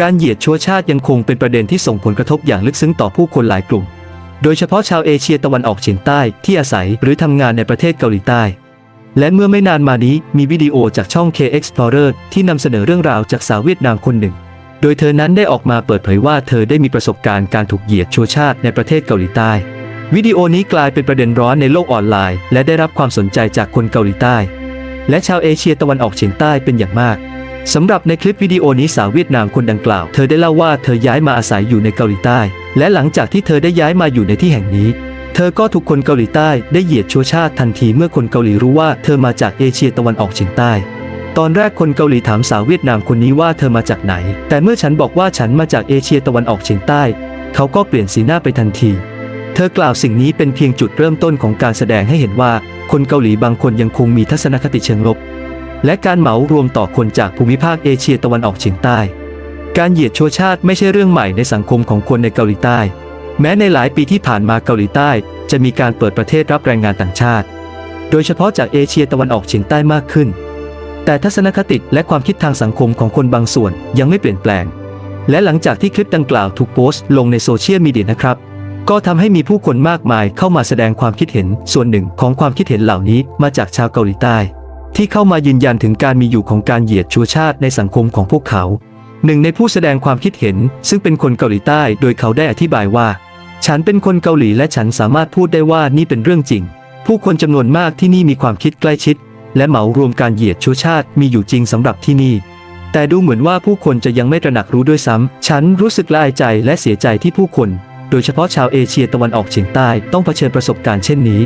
การเหยียดชั่วชาติยังคงเป็นประเด็นที่ส่งผลกระทบอย่างลึกซึ้งต่อผู้คนหลายกลุ่ม โดยเฉพาะชาวเอเชียตะวันออกเฉียงใต้ที่อาศัยหรือทำงานในประเทศเกาหลีใต้ และเมื่อไม่นานมานี้มีวิดีโอจากช่อง K Explorer ที่นำเสนอเรื่องราวจากสาวเวียดนามคนหนึ่ง โดยเธอนั้นได้ออกมาเปิดเผยว่าเธอได้มีประสบการณ์การถูกเหยียดชั่วชาติในประเทศเกาหลีใต้ วิดีโอนี้กลายเป็นประเด็นร้อนในโลกออนไลน์ และได้รับความสนใจจากคนเกาหลีใต้ และชาวเอเชียตะวันออกเฉียงใต้เป็นอย่างมาก สำหรับในคลิปวิดีโอนี้สาวเวียดนามคนดังกล่าว เธอได้เล่าว่าเธอย้ายมาอาศัยอยู่ในเกาหลีใต้ และหลังจากที่เธอได้ย้ายมาอยู่ในที่แห่งนี้ เธอก็ถูกคนเกาหลีใต้ได้เหยียดชั่วชาติทันทีเมื่อคนเกาหลีรู้ว่าเธอมาจากเอเชียตะวันออกเฉียงใต้ ตอนแรกคนเกาหลีถามสาวเวียดนามคนนี้ว่าเธอมาจากไหน แต่เมื่อฉันบอกว่าฉันมาจากเอเชียตะวันออกเฉียงใต้ เขาก็เปลี่ยนสีหน้าไปทันที เธอกล่าวสิ่งนี้เป็นเพียงจุดเริ่มต้นของการแสดงให้เห็นว่า คนเกาหลีบางคนยังคงมีทัศนคติเชิงลบ และการเหมารวมต่อคนจากภูมิภาคเอเชียตะวันออกเฉียงใต้ การเหยียดชั่วชาติไม่ใช่เรื่องใหม่ในสังคมของคนในเกาหลีใต้ แม้ในหลายปีที่ผ่านมาเกาหลีใต้ จะมีการเปิดประเทศรับแรงงานต่างชาติ โดยเฉพาะจากเอเชียตะวันออกเฉียงใต้มากขึ้น แต่ทัศนคติและความคิดทางสังคมของคนบางส่วนยังไม่เปลี่ยนแปลง และหลังจากที่คลิปดังกล่าวถูกโพสต์ลงในโซเชียลมีเดียนะครับก็ทำให้มีผู้คนมากมายเข้ามาแสดงความคิดเห็น ส่วนหนึ่งของความคิดเห็นเหล่านี้มาจากชาวเกาหลีใต้ ที่เข้ามายืนยันถึงการมีอยู่ของการเหยียดชัวชาติในสังคมของพวกเขา หนึ่งในผู้แสดงความคิดเห็น ซึ่งเป็นคนเกาหลีใต้โดยเขาได้อธิบายว่า ฉันเป็นคนเกาหลีและฉันสามารถพูดได้ว่านี่เป็นเรื่องจริง ผู้คนจำนวนมากที่นี่มีความคิดใกล้ชิด และเหมารวมการเหยียดชัวชาติมีอยู่จริงสำหรับที่นี่แต่ดูเหมือนว่าผู้คนจะยังไม่ตระหนักรู้ด้วยซ้ำฉันรู้สึกละอายใจและเสียใจที่ผู้คน โดยเฉพาะชาวเอเชียตะวันออกเฉียงใต้ต้องเผชิญประสบการณ์เช่นนี้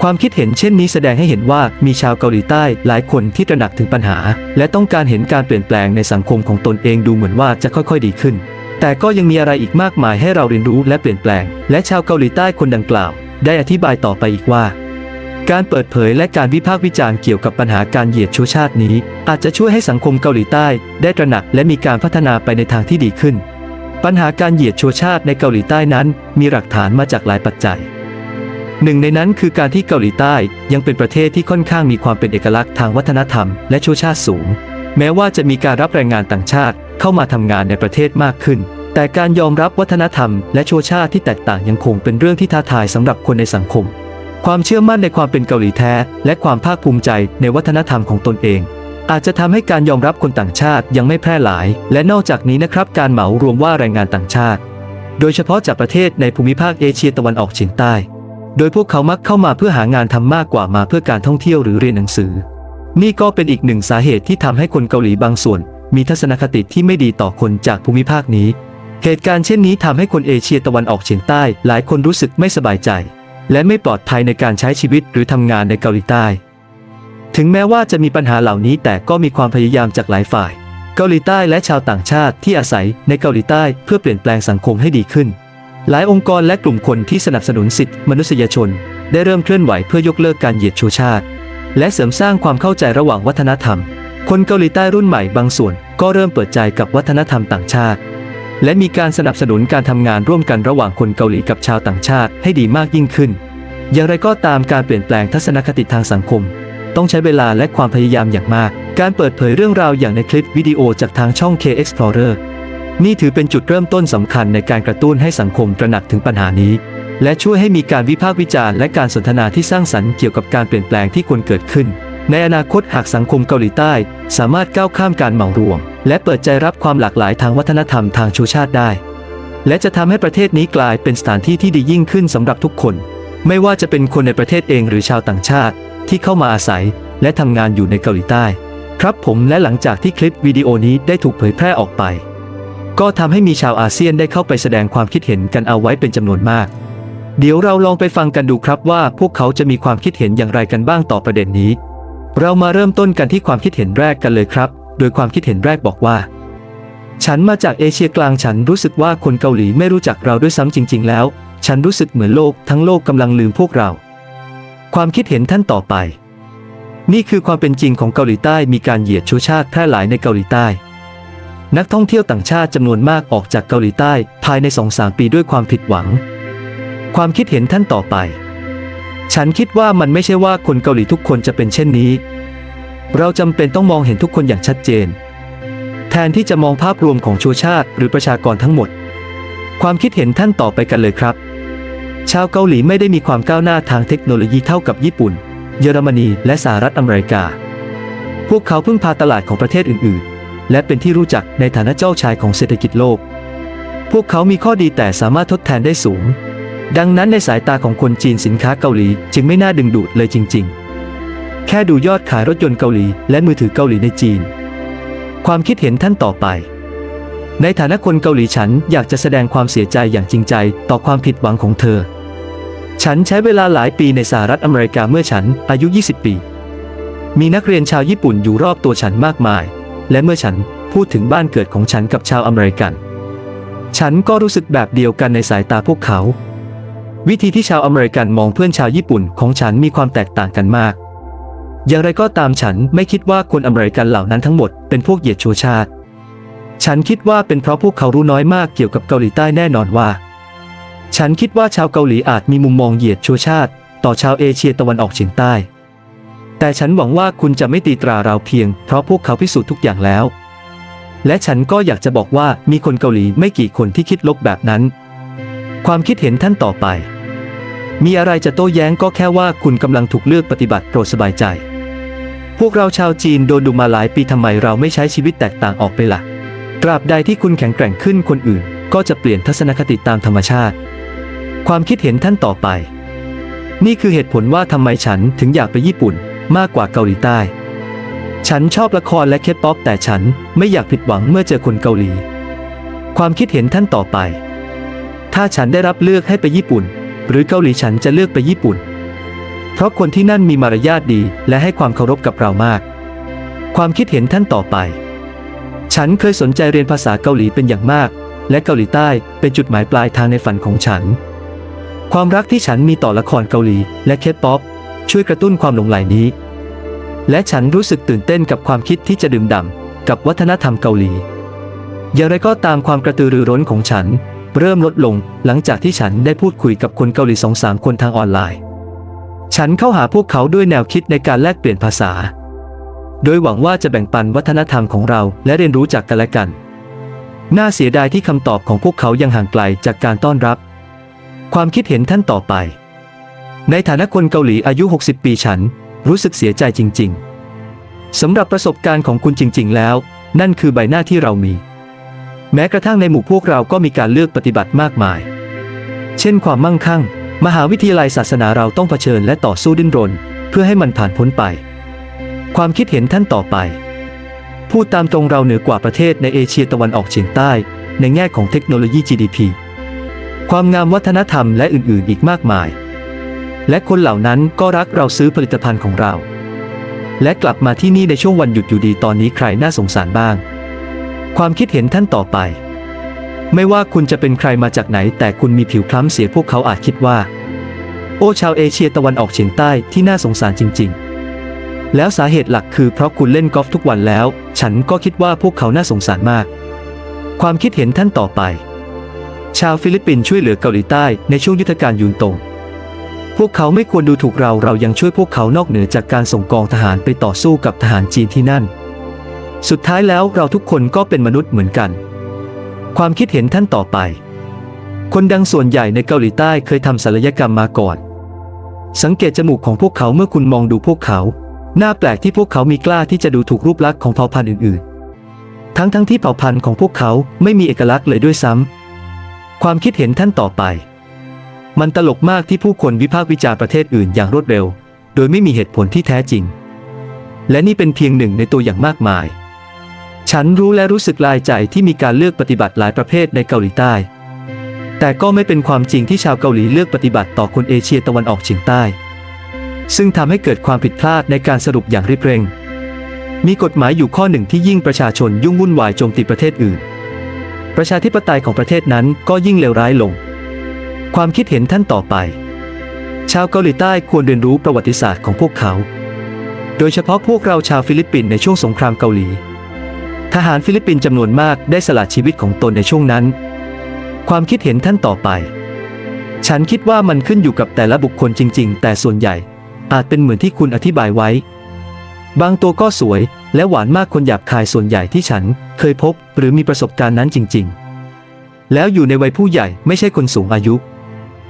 ความคิดเห็นเช่นนี้แสดงให้เห็นว่ามีชาวเกาหลีใต้หลายคนที่ตระหนักถึงปัญหา และต้องการเห็นการเปลี่ยนแปลงในสังคมของตนเองดูเหมือนว่าจะค่อยๆ ดีขึ้น แต่ก็ยังมีอะไรอีกมากมายให้เราเรียนรู้และเปลี่ยนแปลง และชาวเกาหลีใต้คนดังกล่าว ได้อธิบายต่อไปอีกว่า การเปิดเผยและการวิพากษ์วิจารณ์เกี่ยวกับปัญหาการเหยียดชั่วชาตินี้ อาจจะช่วยให้สังคมเกาหลีใต้ ได้ตระหนักและมีการพัฒนาไปในทางที่ดีขึ้น ปัญหาการเหยียดชั่วชาติในเกาหลีใต้นั้น มีหลักฐานมาจากหลายปัจจัย หนึ่งในนั้นคือการที่เกาหลีใต้ยังเป็นประเทศที่ค่อนข้างมีความเป็นเอกลักษณ์ทางวัฒนธรรมและชั่วชาติสูง แม้ว่าจะมีการรับแรงงานต่างชาติเข้ามาทำงานในประเทศมากขึ้น แต่การยอมรับวัฒนธรรมและชั่วชาติที่แตกต่างยังคงเป็นเรื่องที่ท้าทายสำหรับคนในสังคม ความเชื่อมั่นในความเป็นเกาหลีแท้ และความภาคภูมิใจในวัฒนธรรมของตนเองอาจจะทำให้การยอมรับคนต่างชาติยังไม่แพร่หลาย และนอกจากนี้นะครับการเหมารวมว่าแรงงานต่างชาติ โดยเฉพาะจากประเทศในภูมิภาคเอเชียตะวันออกเฉียงใต้ โดยพวกเขามักเข้ามาเพื่อหางานทำมากกว่ามาเพื่อการท่องเที่ยวหรือเรียนหนังสือ นี่ก็เป็นอีกหนึ่งสาเหตุที่ทำให้คนเกาหลีบางส่วน มีทัศนคติที่ไม่ดีต่อคนจากภูมิภาคนี้ เหตุการณ์เช่นนี้ทำให้คนเอเชียตะวันออกเฉียงใต้ หลายคนรู้สึกไม่สบายใจ และไม่ปลอดภัยในการใช้ชีวิตหรือทำงานในเกาหลีใต้ ถึงแม้ว่าจะมีปัญหาเหล่านี้แต่ก็มีความพยายามจากหลายฝ่าย เกาหลีใต้และชาวต่างชาติที่อาศัยในเกาหลีใต้เพื่อเปลี่ยนแปลงสังคมให้ดีขึ้น หลายองค์กรและกลุ่มคนที่สนับสนุนสิทธิมนุษยชน ได้เริ่มเคลื่อนไหวเพื่อยกเลิกการเหยียดชูชาติ และเสริมสร้างความเข้าใจระหว่างวัฒนธรรม คนเกาหลีใต้รุ่นใหม่บางส่วน ก็เริ่มเปิดใจกับวัฒนธรรมต่างชาติ และมีการสนับสนุนการทำงานร่วมกันระหว่างคนเกาหลีกับชาวต่างชาติให้ดีมากยิ่งขึ้น อย่างไรก็ตามการเปลี่ยนแปลงทัศนคติทางสังคม ต้องใช้เวลาและความพยายามอย่างมาก การเปิดเผยเรื่องราวอย่างในคลิปวิดีโอจากทางช่อง K Explorer นี่ถือเป็นจุดเริ่มต้นสำคัญในการกระตุ้นให้สังคมตระหนักถึงปัญหานี้ และช่วยให้มีการวิพากษ์วิจารณ์และการสนทนาที่สร้างสรรค์เกี่ยวกับการเปลี่ยนแปลงที่ควรเกิดขึ้น ในอนาคตหากสังคมเกาหลีใต้ สามารถก้าวข้ามการเหมารวม และเปิดใจรับความหลากหลายทางวัฒนธรรมทางชูชาติได้ และจะทำให้ประเทศนี้กลายเป็นสถานที่ที่ดียิ่งขึ้นสำหรับทุกคน ไม่ว่าจะเป็นคนในประเทศเองหรือชาวต่างชาติ ที่เข้ามาอาศัย และทำงานอยู่ในเกาหลีใต้ ครับผมและหลังจากที่คลิปวิดีโอนี้ได้ถูกเผยแพร่ออกไป ก็ทำให้มีชาวอาเซียนได้เข้าไปแสดงความคิดเห็นกันเอาไว้เป็นจำนวนมาก เดี๋ยวเราลองไปฟังกันดูครับว่าพวกเขาจะมีความคิดเห็นอย่างไรกันบ้างต่อประเด็นนี้ เรามาเริ่มต้นกันที่ความคิดเห็นแรกกันเลยครับ โดยความคิดเห็นแรกบอกว่า ฉันมาจากเอเชียกลางฉันรู้สึกว่าคนเกาหลีไม่รู้จักเราด้วยซ้ำจริง ๆ แล้ว ฉันรู้สึกเหมือนโลกทั้งโลกกำลังลืมพวกเรา ความคิดเห็นท่านต่อไป นี่คือความเป็นจริงของเกาหลีใต้มีการเหยียดชูชาติแพร่หลายในเกาหลีใต้ นักท่องเที่ยวต่างชาติจำนวนมากออกจากเกาหลีใต้ภายในสองสามปีด้วยความผิดหวัง ความคิดเห็นท่านต่อไป ฉันคิดว่ามันไม่ใช่ว่าคนเกาหลีทุกคนจะเป็นเช่นนี้ เราจำเป็นต้องมองเห็นทุกคนอย่างชัดเจน แทนที่จะมองภาพรวมของชนชาติหรือประชากรทั้งหมด ความคิดเห็นท่านต่อไปกันเลยครับ ชาวเกาหลีไม่ได้มีความก้าวหน้าทางเทคโนโลยีเท่ากับญี่ปุ่น เยอรมนี และสหรัฐอเมริกา พวกเขาพึ่งพาตลาดของประเทศอื่นๆ และเป็นที่รู้จักในฐานะเจ้าชายของเศรษฐกิจโลก พวกเขามีข้อดีแต่สามารถทดแทนได้สูง ดังนั้นในสายตาของคนจีนสินค้าเกาหลีจึงไม่น่าดึงดูดเลยจริง ๆ แค่ดูยอดขายรถยนต์เกาหลี และมือถือเกาหลีในจีน ความคิดเห็นท่านต่อไป ในฐานะคนเกาหลีฉันอยากจะแสดงความเสียใจอย่างจริงใจต่อความผิดหวังของเธอ ฉันใช้เวลาหลายปีในสหรัฐอเมริกาเมื่อฉันอายุ 20 ปี มีนักเรียนชาวญี่ปุ่นอยู่รอบตัวฉันมากมาย และเมื่อฉันพูดถึงบ้านเกิดของฉันกับชาวอเมริกัน ฉันก็รู้สึกแบบเดียวกันในสายตาพวกเขา วิธีที่ชาวอเมริกันมองเพื่อนชาวญี่ปุ่นของฉันมีความแตกต่างกันมาก อย่างไรก็ตามฉันไม่คิดว่าคนอเมริกันเหล่านั้นทั้งหมดเป็นพวกเหยียดชัวชาติ ฉันคิดว่าเป็นเพราะพวกเขารู้น้อยมากเกี่ยวกับเกาหลีใต้แน่นอนว่า ฉันคิดว่าชาวเกาหลีอาจมีมุมมองเหยียดชัวชาติ ต่อชาวเอเชียตะวันออกเฉียงใต้ แต่ฉันหวังว่าคุณจะไม่ตีตราเราเพียง เพราะพวกเขาพิสูจน์ทุกอย่างแล้ว และฉันก็อยากจะบอกว่ามีคนเกาหลีไม่กี่คนที่คิดลบแบบนั้น ความคิดเห็นท่านต่อไป มีอะไรจะโต้แย้งก็แค่ว่าคุณกำลังถูกเลือกปฏิบัติโปรดสบายใจ พวกเราชาวจีนโดนดูมาหลายปีทำไมเราไม่ใช้ชีวิตแตกต่างออกไปละ่ะ ตราบใดที่คุณแข็งแกร่งขึ้นคนอื่น ก็จะเปลี่ยนทัศนคติตามธรรมชาติ ความคิดเห็นท่านต่อไป นี่คือเหตุผลว่าทำไมฉันถึงอยากไปญี่ปุ่น มากกว่าเกาหลีใต้ ฉันชอบละครและเคป๊อปแต่ฉันไม่อยากผิดหวังเมื่อเจอคนเกาหลี ความคิดเห็นท่านต่อไป ถ้าฉันได้รับเลือกให้ไปญี่ปุ่น หรือเกาหลีฉันจะเลือกไปญี่ปุ่น เพราะคนที่นั่นมีมารยาทดี และให้ความเคารพกับเรามาก ความคิดเห็นท่านต่อไป ฉันเคยสนใจเรียนภาษาเกาหลีเป็นอย่างมาก และเกาหลีใต้เป็นจุดหมายปลายทางในฝันของฉันความรักที่ฉันมีต่อละครเกาหลีและเคป๊อป ช่วยกระตุ้นความหลงใหลนี้ และฉันรู้สึกตื่นเต้นกับความคิดที่จะดื่มด่ำกับวัฒนธรรมเกาหลี อย่างไรก็ตามความกระตือรือร้นของฉัน เริ่มลดลงหลังจากที่ฉันได้พูดคุยกับคนเกาหลีสองสามคนทางออนไลน์ ฉันเข้าหาพวกเขาด้วยแนวคิดในการแลกเปลี่ยนภาษา โดยหวังว่าจะแบ่งปันวัฒนธรรมของเราและเรียนรู้จากกันและกัน น่าเสียดายที่คำตอบของพวกเขายังห่างไกลจากการต้อนรับ ความคิดเห็นท่านต่อไป ในฐานะคนเกาหลีอายุ 60 ปีฉัน รู้สึกเสียใจจริง ๆ สำหรับประสบการณ์ของคุณจริง ๆ แล้ว นั่นคือใบหน้าที่เรามี แม้กระทั่งในหมู่พวกเราก็มีการเลือกปฏิบัติมากมาย เช่นความมั่งคั่ง มหาวิทยาลัยศาสนาเราต้องเผชิญและต่อสู้ดิ้นรน เพื่อให้มันผ่านพ้นไป ความคิดเห็นท่านต่อไป พูดตามตรงเราเหนือกว่าประเทศในเอเชียตะวันออกเฉียงใต้ ในแง่ของเทคโนโลยี GDP ความงามวัฒนธรรมและอื่น ๆ อีกมากมาย และคนเหล่านั้นก็รักเราซื้อผลิตภัณฑ์ของเรา และกลับมาที่นี่ในช่วงวันหยุดอยู่ดีตอนนี้ใครน่าสงสารบ้าง ความคิดเห็นท่านต่อไป ไม่ว่าคุณจะเป็นใครมาจากไหน แต่คุณมีผิวคล้ำเสียพวกเขาอาจคิดว่า โอ้ชาวเอเชียตะวันออกเฉียงใต้ที่น่าสงสารจริง ๆ แล้วสาเหตุหลักคือเพราะคุณเล่นกอล์ฟทุกวันแล้ว ฉันก็คิดว่าพวกเขาน่าสงสารมาก ความคิดเห็นท่านต่อไป ชาวฟิลิปปินส์ช่วยเหลือเกาหลีใต้ในช่วงยุทธการยูนตง พวกเขาไม่ควรดูถูกเราเรายังช่วยพวกเขานอกเหนือจากการส่งกองทหารไปต่อสู้กับทหารจีนที่นั่น สุดท้ายแล้วเราทุกคนก็เป็นมนุษย์เหมือนกัน ความคิดเห็นท่านต่อไป คนดังส่วนใหญ่ในเกาหลีใต้เคยทำศัลยกรรมมาก่อน สังเกตจมูกของพวกเขาเมื่อคุณมองดูพวกเขา หน่าแปลกที่พวกเขามีกล้าที่จะดูถูกรูปลักษณ์ของเผ่าพันธุ์อื่นๆ ทั้งทั้งที่เผ่าพันธุ์ของพวกเขาไม่มีเอกลักษณ์เลยด้วยซ้ำความคิดเห็นท่านต่อไป มันตลกมากที่ผู้คนวิพากษ์วิจารณ์ประเทศอื่นอย่างรวดเร็ว โดยไม่มีเหตุผลที่แท้จริง และนี่เป็นเพียงหนึ่งในตัวอย่างมากมาย ฉันรู้และรู้สึกลายใจที่มีการเลือกปฏิบัติหลายประเภทในเกาหลีใต้ แต่ก็ไม่เป็นความจริงที่ชาวเกาหลีเลือกปฏิบัติต่อคนเอเชียตะวันออกเฉียงใต้ ซึ่งทำให้เกิดความผิดพลาดในการสรุปอย่างรีบเร่ง มีกฎหมายอยู่ข้อหนึ่งที่ยิ่งประชาชนยุ่งวุ่นวายโจมตีประเทศอื่น ประชาธิปไตยของประเทศนั้นก็ยิ่งเลวร้ายลง ความคิดเห็นท่านต่อไป ชาวเกาหลีใต้ควรเรียนรู้ประวัติศาสตร์ของพวกเขา โดยเฉพาะพวกเราชาวฟิลิปปินส์ในช่วงสงครามเกาหลี ทหารฟิลิปปินส์จำนวนมากได้สละชีวิตของตนในช่วงนั้น ความคิดเห็นท่านต่อไป ฉันคิดว่ามันขึ้นอยู่กับแต่ละบุคคลจริง ๆ แต่ส่วนใหญ่ อาจเป็นเหมือนที่คุณอธิบายไว้ บางตัวก็สวย และหวานมากคนหยาบคายส่วนใหญ่ที่ฉัน เคยพบ หรือมีประสบการณ์นั้นจริง ๆ แล้วอยู่ในวัยผู้ใหญ่ไม่ใช่คนสูงอายุ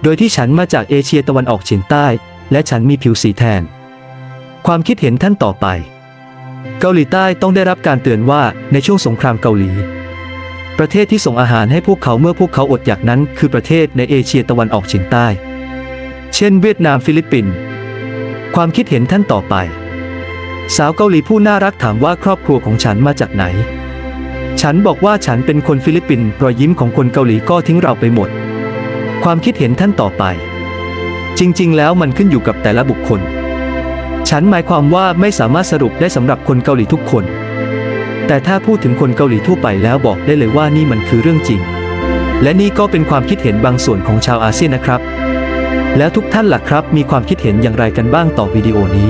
โดยที่ฉันมาจากเอเชียตะวันออกเฉียงใต้ และฉันมีผิวสีแทน ความคิดเห็นท่านต่อไป เกาหลีใต้ต้องได้รับการเตือนว่าในช่วงสงครามเกาหลี ประเทศที่ส่งอาหารให้พวกเขาเมื่อพวกเขาอดอยากนั้น คือประเทศในเอเชียตะวันออกเฉียงใต้ เช่น เวียดนามฟิลิปปินส์ความคิดเห็นท่านต่อไป สาวเกาหลีผู้น่ารักถามว่าครอบครัวของฉันมาจากไหน ฉันบอกว่าฉันเป็นคนฟิลิปปินส์รอยยิ้มของคนเกาหลีก็ทิ้งเราไปหมด ความคิดเห็นท่านต่อไป จริง ๆ แล้วมันขึ้นอยู่กับแต่ละบุคคล ฉันหมายความว่าไม่สามารถสรุปได้สำหรับคนเกาหลีทุกคน แต่ถ้าพูดถึงคนเกาหลีทั่วไปแล้วบอกได้เลยว่านี่มันคือเรื่องจริง และนี่ก็เป็นความคิดเห็นบางส่วนของชาวอาเซียนนะครับ แล้วทุกท่านล่ะครับ มีความคิดเห็นอย่างไรกันบ้างต่อวิดีโอนี้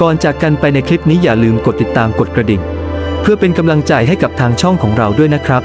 ก่อนจากกันไปในคลิปนี้อย่าลืมกดติดตามกดกระดิ่ง เพื่อเป็นกำลังใจให้กับทางช่องของเราด้วยนะครับ